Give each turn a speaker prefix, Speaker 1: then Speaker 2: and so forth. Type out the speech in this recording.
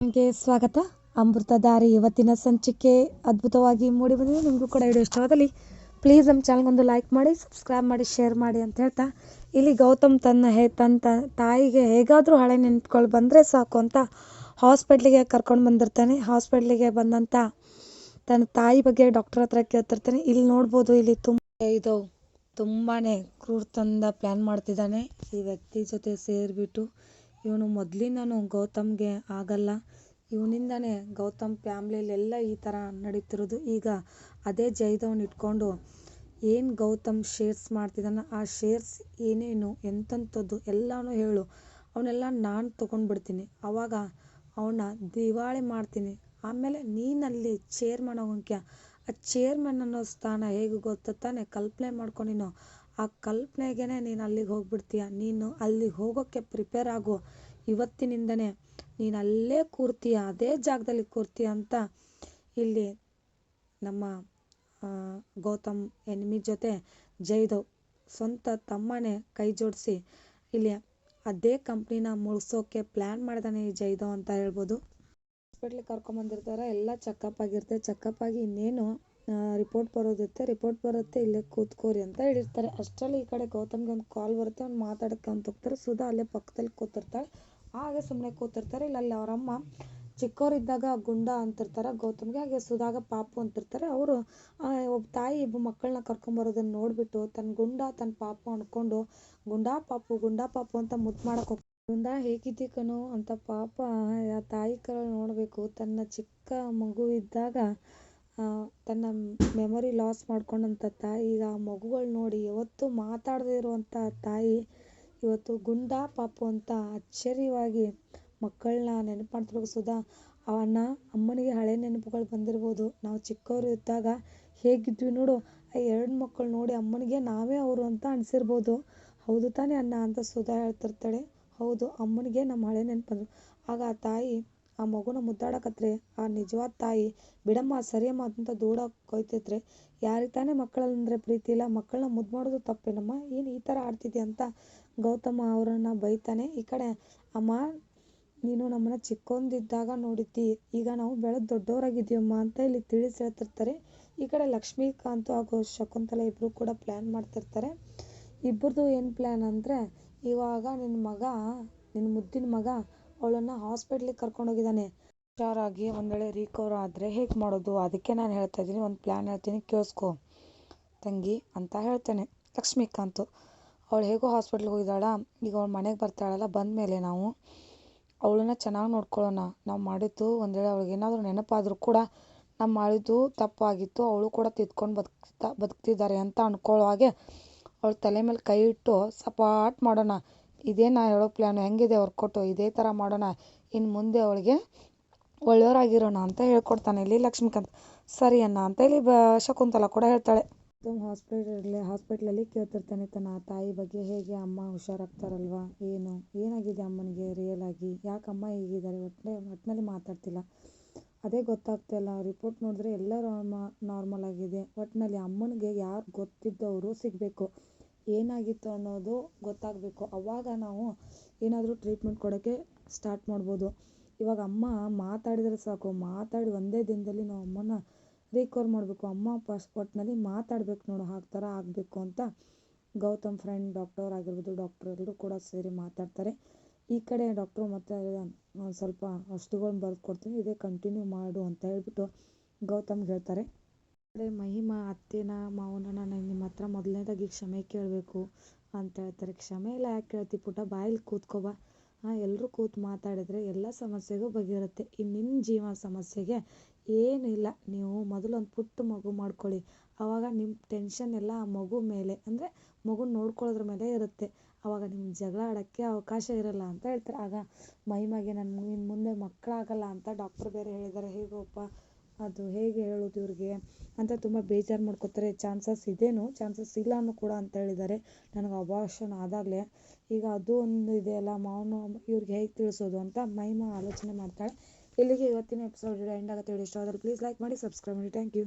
Speaker 1: ನಿಮಗೆ ಸ್ವಾಗತ. ಅಮೃತಧಾರೆ ಇವತ್ತಿನ ಸಂಚಿಕೆ ಅದ್ಭುತವಾಗಿ ಮೂಡಿ ಬಂದಿದೆ. ನಿಮಗೂ ಕೂಡ ವಿಡಿಯೋ ಇಷ್ಟವಾದಲ್ಲಿ ಪ್ಲೀಸ್ ನಮ್ಮ ಚಾನಲ್ಗೊಂದು ಲೈಕ್ ಮಾಡಿ ಸಬ್ಸ್ಕ್ರೈಬ್ ಮಾಡಿ ಶೇರ್ ಮಾಡಿ ಅಂತ ಹೇಳ್ತಾ ಇಲ್ಲಿ ಗೌತಮ್ ತನ್ನ ಹೇ, ತನ್ನ ತಾಯಿಗೆ ಹೇಗಾದರೂ ಹಳೆ ನೆನ್ಪುಗಳು ಬಂದರೆ ಸಾಕು ಅಂತ ಹಾಸ್ಪಿಟ್ಲಿಗೆ ಕರ್ಕೊಂಡು ಬಂದಿರ್ತಾನೆ. ಹಾಸ್ಪಿಟ್ಲಿಗೆ ಬಂದಂಥ ತನ್ನ ತಾಯಿ ಬಗ್ಗೆ ಡಾಕ್ಟರ್ ಹತ್ರ ಕೇಳ್ತಿರ್ತಾನೆ. ಇಲ್ಲಿ ನೋಡ್ಬೋದು ಇಲ್ಲಿ ತುಂಬ ಇದು ತುಂಬಾ ಕ್ರೂರತನದ ಪ್ಲ್ಯಾನ್ ಮಾಡ್ತಿದ್ದಾನೆ. ಈ ವ್ಯಕ್ತಿ ಜೊತೆ ಸೇರಿಬಿಟ್ಟು ಇವನು ಮೊದಲಿಂದನೂ ಗೌತಮ್ಗೆ ಆಗಲ್ಲ. ಇವನಿಂದನೇ ಗೌತಮ್ ಫ್ಯಾಮ್ಲಿಲೆಲ್ಲ ಈ ಥರ ನಡೀತಿರೋದು. ಈಗ ಅದೇ ಜೈದವನ್ ಇಟ್ಕೊಂಡು ಏನು ಗೌತಮ್ ಶೇರ್ಸ್ ಮಾಡ್ತಿದ್ದಾನೆ, ಆ ಶೇರ್ಸ್ ಏನೇನು ಎಂಥದ್ದು ಎಲ್ಲನೂ ಹೇಳು. ಅವನ್ನೆಲ್ಲ ನಾನು ತೊಗೊಂಡ್ಬಿಡ್ತೀನಿ. ಆವಾಗ ಅವನ್ನ ದಿವಾಳಿ ಮಾಡ್ತೀನಿ. ಆಮೇಲೆ ನೀನಲ್ಲಿ ಚೇರ್ಮನ್ ಆಗೋಂಕ್ಯ ಆ ಚೇರ್ಮನ್ ಅನ್ನೋ ಸ್ಥಾನ ಹೇಗೆ ಗೊತ್ತ ತಾನೆ? ಕಲ್ಪನೆ ಮಾಡ್ಕೊಂಡಿನೋ ಆ ಕಲ್ಪನೆಗೇನೆ ನೀನು ಅಲ್ಲಿಗೆ ಹೋಗ್ಬಿಡ್ತೀಯ. ನೀನು ಅಲ್ಲಿಗೆ ಹೋಗೋಕ್ಕೆ ಪ್ರಿಪೇರ್ ಆಗು. ಇವತ್ತಿನಿಂದನೇ ನೀನು ಅಲ್ಲೇ ಕೂರ್ತೀಯ, ಅದೇ ಜಾಗದಲ್ಲಿ ಕೂರ್ತೀಯ ಅಂತ ಇಲ್ಲಿ ನಮ್ಮ ಗೌತಮ್ ಎನ್ಮಿ ಜೊತೆ ಜೈದವ್ ಸ್ವಂತ ತಮ್ಮನೇ ಕೈ ಜೋಡಿಸಿ ಇಲ್ಲಿ ಅದೇ ಕಂಪ್ನಿನ ಮುಳ್ಸೋಕ್ಕೆ ಪ್ಲ್ಯಾನ್ ಮಾಡಿದಾನೆ ಈ ಜೈದವ್ ಅಂತ ಹೇಳ್ಬೋದು. ಹಾಸ್ಪಿಟ್ಲಿಗೆ ಕರ್ಕೊಂಬಂದಿರ್ತಾರೆ, ಎಲ್ಲ ಚೆಕಪ್ ಆಗಿರುತ್ತೆ. ಚೆಕಪ್ ಆಗಿ ಇನ್ನೇನು ರಿಪೋರ್ಟ್ ಬರೋದಿರುತ್ತೆ ರಿಪೋರ್ಟ್ ಬರುತ್ತೆ, ಇಲ್ಲೇ ಕೂತ್ಕೋರಿ ಅಂತ ಹೇಳಿರ್ತಾರೆ. ಅಷ್ಟರಲ್ಲಿ ಈ ಕಡೆ ಗೌತಮ್ಗೆ ಒಂದು ಕಾಲ್ ಬರುತ್ತೆ. ಅವ್ನು ಮಾತಾಡ್ಕೊಂತ ಅಂತ ಹೋಗ್ತಾರೆ. ಸುಧಾ ಅಲ್ಲೇ ಪಕ್ಕದಲ್ಲಿ ಕೂತಿರ್ತಾಳೆ. ಆಗ ಸುಮ್ಮನೆ ಕೂತಿರ್ತಾರೆ. ಇಲ್ಲ, ಅಲ್ಲಿ ಅವರಮ್ಮ ಚಿಕ್ಕವರಿದ್ದಾಗ ಗುಂಡ ಅಂತಿರ್ತಾರೆ. ಗೌತಮ್ಗೆ ಹಾಗೆ ಸುಧಾಗ ಪಾಪು ಅಂತಿರ್ತಾರೆ. ಅವರು ಒಬ್ಬ ತಾಯಿ ಇಬ್ಬ ಮಕ್ಕಳನ್ನ ಕರ್ಕೊಂಬರೋದನ್ನ ನೋಡಿಬಿಟ್ಟು ತನ್ನ ಗುಂಡ, ತನ್ನ ಪಾಪು ಅಂದ್ಕೊಂಡು ಗುಂಡಾ ಪಾಪು ಗುಂಡಾ ಪಾಪು ಅಂತ ಮುದ್ದು ಮಾಡಕ್ಕೆ ಹೋಗ್ತಾರೆ ಗುಂಡ ಹೇಗಿದ್ದೀಕನು ಅಂತ ಪಾಪ ಆ ತಾಯಿ ಕರ ನೋಡಬೇಕು. ತನ್ನ ಚಿಕ್ಕ ಮಗು ಇದ್ದಾಗ ತನ್ನ ಮೆಮೊರಿ ಲಾಸ್ ಮಾಡ್ಕೊಂಡಂಥ ತಾಯಿ ಆ ಮಗುಗಳು ನೋಡಿ ಯಾವತ್ತೂ ಮಾತಾಡದೇ ಇರುವಂಥ ತಾಯಿ, ಇವತ್ತು ಗುಂಡಾ ಪಾಪು ಅಂತ ಆಶ್ಚರ್ಯವಾಗಿ ಮಕ್ಕಳನ್ನ ನೆನಪು ಮಾಡ್ತಿರ್ಬೇಕು ಸುಧಾ ಅವನ್ನ ಅಮ್ಮನಿಗೆ ಹಳೆ ನೆನಪುಗಳು ಬಂದಿರ್ಬೋದು. ನಾವು ಚಿಕ್ಕವರು ಇದ್ದಾಗ ಹೇಗಿದ್ವಿ ನೋಡು, ಆ ಎರಡು ಮಕ್ಕಳು ನೋಡಿ ಅಮ್ಮನಿಗೆ ನಾವೇ ಅವರು ಅಂತ ಅನಿಸಿರ್ಬೋದು. ಹೌದು ತಾನೇ ಅಣ್ಣ ಅಂತ ಸುಧಾ ಹೇಳ್ತಿರ್ತಾಳೆ. ಹೌದು, ಅಮ್ಮನಿಗೆ ನಮ್ಮ ಹಳೆ ನೆನಪು ಆಗ ಆ ತಾಯಿ ಆ ಮಗುನ ಮುದ್ದಾಡಕತ್ರೆ, ಆ ನಿಜವಾದ ತಾಯಿ, ಬಿಡಮ್ಮ, ಸರಿಯಮ್ಮ ಅಂತ ದೂಡ ಕೊಯ್ತೈತ್ರೆ, ಯಾರಿಗೆ ತಾನೇ ಮಕ್ಕಳಂದ್ರೆ ಪ್ರೀತಿ ಇಲ್ಲ ಮಕ್ಕಳನ್ನ ಮುದ್ದು ಮಾಡೋದು ತಪ್ಪೇನಮ್ಮ? ಏನು ಈ ಥರ ಆಡ್ತಿದ್ಯಾ ಅಂತ ಗೌತಮ ಅವರನ್ನು ಬೈತಾನೆ, ಈ ಕಡೆ ಅಮ್ಮ, ನೀನು ನಮ್ಮನ್ನ ಚಿಕ್ಕೊಂದಿದ್ದಾಗ ನೋಡಿದ್ದಿ, ಈಗ ನಾವು ಬೆಳೆದು ದೊಡ್ಡವರಾಗಿದ್ದೀವಮ್ಮ ಅಂತ ಇಲ್ಲಿ ತಿಳಿಸಿ ಹೇಳ್ತಿರ್ತಾರೆ. ಈ ಕಡೆ ಲಕ್ಷ್ಮೀಕಾಂತ್ ಹಾಗೂ ಶಕುಂತಲ ಇಬ್ಬರು ಕೂಡ ಪ್ಲ್ಯಾನ್ ಮಾಡ್ತಿರ್ತಾರೆ. ಇಬ್ಬರದು ಏನು ಪ್ಲ್ಯಾನ್ ಅಂದರೆ, ಇವಾಗ ನಿನ್ನ ಮಗ ನಿನ್ನ ಮುದ್ದಿನ ಮಗ ಅವಳನ್ನು ಹಾಸ್ಪಿಟ್ಲಿಗೆ ಕರ್ಕೊಂಡೋಗಿದ್ದಾನೆ ಹುಷಾರಾಗಿ ಒಂದು ವೇಳೆ ರಿಕವರ್ ಆದರೆ ಹೇಗೆ ಮಾಡೋದು? ಅದಕ್ಕೆ ನಾನು ಹೇಳ್ತಾ ಇದ್ದೀನಿ, ಒಂದು ಪ್ಲ್ಯಾನ್ ಹೇಳ್ತೀನಿ, ಕೇಳಿಸ್ಕೊ ತಂಗಿ ಅಂತ ಹೇಳ್ತೇನೆ. ಲಕ್ಷ್ಮೀಕಾಂತ್, ಅವಳು ಹೇಗೋ ಹಾಸ್ಪಿಟ್ಲಿಗೆ ಹೋಗಿದ್ದಾಳ? ಈಗ ಅವಳು ಮನೆಗೆ ಬರ್ತಾಳಲ್ಲ ಬಂದಮೇಲೆ ನಾವು ಅವಳನ್ನ ಚೆನ್ನಾಗಿ ನೋಡ್ಕೊಳ್ಳೋಣ. ನಾವು ಮಾಡಿದ್ದು ಒಂದು ವೇಳೆ ಅವಳಿಗೆ ಏನಾದರೂ ನೆನಪಾದರೂ ಕೂಡ ನಾವು ಮಾಡಿದ್ದು ತಪ್ಪಾಗಿತ್ತು, ಅವಳು ಕೂಡ ತಿದ್ಕೊಂಡು ಬದುಕ್ತಾ, ಬದುಕ್ತಿದ್ದಾರೆ ಅಂತ ಅಂದ್ಕೊಳ್ಳೋ ಹಾಗೆ ಅವಳ ತಲೆ ಮೇಲೆ ಕೈ ಇಟ್ಟು, ಸಪಾಟ್ ಮಾಡೋಣ. ಇದೇ ನಾ ಹೇಳೋ ಪ್ಲ್ಯಾನು ಹೆಂಗಿದೆ ವರ್ಕೌಟು ಇದೇ ಥರ ಮಾಡೋಣ. ಇನ್ನು ಮುಂದೆ ಅವಳಿಗೆ ಒಳ್ಳೆಯವರಾಗಿರೋಣ ಅಂತ ಹೇಳ್ಕೊಡ್ತಾನೆ. ಇಲ್ಲಿ ಲಕ್ಷ್ಮೀಕಾಂತ್, ಸರಿ ಅಣ್ಣ. ಅಂತ ಇಲ್ಲಿ ಬ, ಶಕುಂತಲ ಕೂಡ ಹೇಳ್ತಾಳೆ. ಹಾಸ್ಪಿಟಲ್ ಹಾಸ್ಪಿಟ್ಲಲ್ಲಿ ಕೇಳ್ತಿರ್ತಾನೆ ತನ್ನ ತಾಯಿ ಬಗ್ಗೆ. ಹೇಗೆ ಅಮ್ಮ ಹುಷಾರಾಗ್ತಾರಲ್ವಾ? ಏನು? ಏನಾಗಿದೆ ಅಮ್ಮನಿಗೆ ರಿಯಲ್ ಆಗಿ? ಯಾಕಮ್ಮ ಹೀಗಿದ್ದಾರೆ? ಒಟ್ಟೆ ಒಟ್ಟಿನಲ್ಲಿ ಮಾತಾಡ್ತಿಲ್ಲ. ಅದೇ ಗೊತ್ತಾಗ್ತಾಯಿಲ್ಲ ರಿಪೋರ್ಟ್ ನೋಡಿದ್ರೆ ಎಲ್ಲ ನಾರ್ಮಲ್ ಆಗಿದೆ. ಒಟ್ಟಿನಲ್ಲಿ ಅಮ್ಮನಿಗೆ ಯಾರು ಗೊತ್ತಿದ್ದವರು ಸಿಗಬೇಕು. ಏನಾಗಿತ್ತು ಅನ್ನೋದು ಗೊತ್ತಾಗಬೇಕು. ಅವಾಗ ನಾವು ಏನಾದರೂ ಟ್ರೀಟ್ಮೆಂಟ್ ಕೊಡೋಕ್ಕೆ ಸ್ಟಾರ್ಟ್ ಮಾಡ್ಬೋದು. ಇವಾಗ ಅಮ್ಮ ಮಾತಾಡಿದರೆ ಸಾಕು. ಮಾತಾಡಿ ಒಂದೇ ದಿನದಲ್ಲಿ ನಾವು ಅಮ್ಮನ ರಿಕವರ್ ಮಾಡಬೇಕು. ಅಮ್ಮ ಫಸ್ಟ್ ಒಟ್ಟಿನಲ್ಲಿ ಮಾತಾಡ್ಬೇಕು ನೋಡು ಆ ಥರ ಆಗಬೇಕು ಅಂತ ಗೌತಮ್ ಫ್ರೆಂಡ್ ಡಾಕ್ಟರ್ ಆಗಿರ್ಬೋದು ಡಾಕ್ಟರ್ ಎಲ್ಲರೂ ಕೂಡ ಸೇರಿ ಮಾತಾಡ್ತಾರೆ. ಈ ಕಡೆ ಡಾಕ್ಟ್ರು ಮತ್ತೆ ಸ್ವಲ್ಪ ಔಷಧಿಗಳ್ನ ಬರೆದು ಕೊಡ್ತೀನಿ ಇದೇ ಕಂಟಿನ್ಯೂ ಮಾಡು ಅಂತ ಹೇಳ್ಬಿಟ್ಟು ಗೌತಮ್ಗೆ ಹೇಳ್ತಾರೆ. ಕಡೆ ಮಹಿಮಾ, ಅತ್ತೆನ ಮಾವನ ನಾನು ನಿಮ್ಮ ಹತ್ರ ಮೊದಲನೇದಾಗಿ ಕ್ಷಮೆ ಕೇಳಬೇಕು ಅಂತ ಹೇಳ್ತಾರೆ. ಕ್ಷಮೆ ಎಲ್ಲ ಯಾಕೆ ಕೇಳ್ತಿ ಪುಟ್ಟ? ಬಾಯಲ್ಲಿ ಕೂತ್ಕೋಬಾ ಹಾಂ ಎಲ್ಲರೂ ಕೂತು ಮಾತಾಡಿದ್ರೆ ಎಲ್ಲ ಸಮಸ್ಯೆಗೂ ಬಗೆಹರುತ್ತೆ. ಇನ್ನು ನಿಮ್ಮ ಜೀವ ಸಮಸ್ಯೆಗೆ ಏನಿಲ್ಲ ಇಲ್ಲ. ನೀವು ಮೊದಲು ಒಂದು ಪುಟ್ಟ ಮಗು ಮಾಡ್ಕೊಳ್ಳಿ. ಆವಾಗ ನಿಮ್ಮ ಟೆನ್ಷನ್ ಎಲ್ಲ ಆ ಮಗು ಮೇಲೆ, ಅಂದರೆ ಮಗು ನೋಡ್ಕೊಳ್ಳೋದ್ರ ಮೇಲೆ ಇರುತ್ತೆ. ಆವಾಗ ನಿಮ್ಮ ಜಗಳ ಆಡೋಕ್ಕೆ ಅವಕಾಶ ಇರಲ್ಲ ಅಂತ ಹೇಳ್ತಾರೆ. ಆಗ ಮೈಮಾಗೆ ನನ್ನ ಇನ್ನು ಮುಂದೆ ಮಕ್ಕಳಾಗಲ್ಲ ಅಂತ ಡಾಕ್ಟ್ರು ಬೇರೆ ಹೇಳಿದ್ದಾರೆ. ಹೇಗೋಪ್ಪ? ಅದು ಹೇಗೆ ಹೇಳೋದು ಇವ್ರಿಗೆ? ಅಂತ ತುಂಬ ಬೇಜಾರು ಮಾಡ್ಕೋತಾರೆ. ಚಾನ್ಸಸ್ ಇದೇನು, ಚಾನ್ಸಸ್ ಇಲ್ಲನೂ ಕೂಡ ಅಂತ ಹೇಳಿದ್ದಾರೆ. ನನಗೆ ಅಬಾರ್ಷನ್ ಆದಾಗಲೇ. ಈಗ ಅದು ಒಂದು ಇದೆಯಲ್ಲ ಮಾವನು ಇವ್ರಿಗೆ ಹೇಗೆ ತಿಳಿಸೋದು ಅಂತ ಮಹಿಮಾ ಆಲೋಚನೆ ಮಾಡ್ತಾಳೆ. ಇಲ್ಲಿಗೆ ಇವತ್ತಿನ ಎಪಿಸೋಡ್ ಎಂಡ್ ಆಗುತ್ತೆ. ಇಷ್ಟ ಆದರೆ ಪ್ಲೀಸ್ ಲೈಕ್ ಮಾಡಿ ಸಬ್ಸ್ಕ್ರೈಬ್ ಮಾಡಿ. Thank you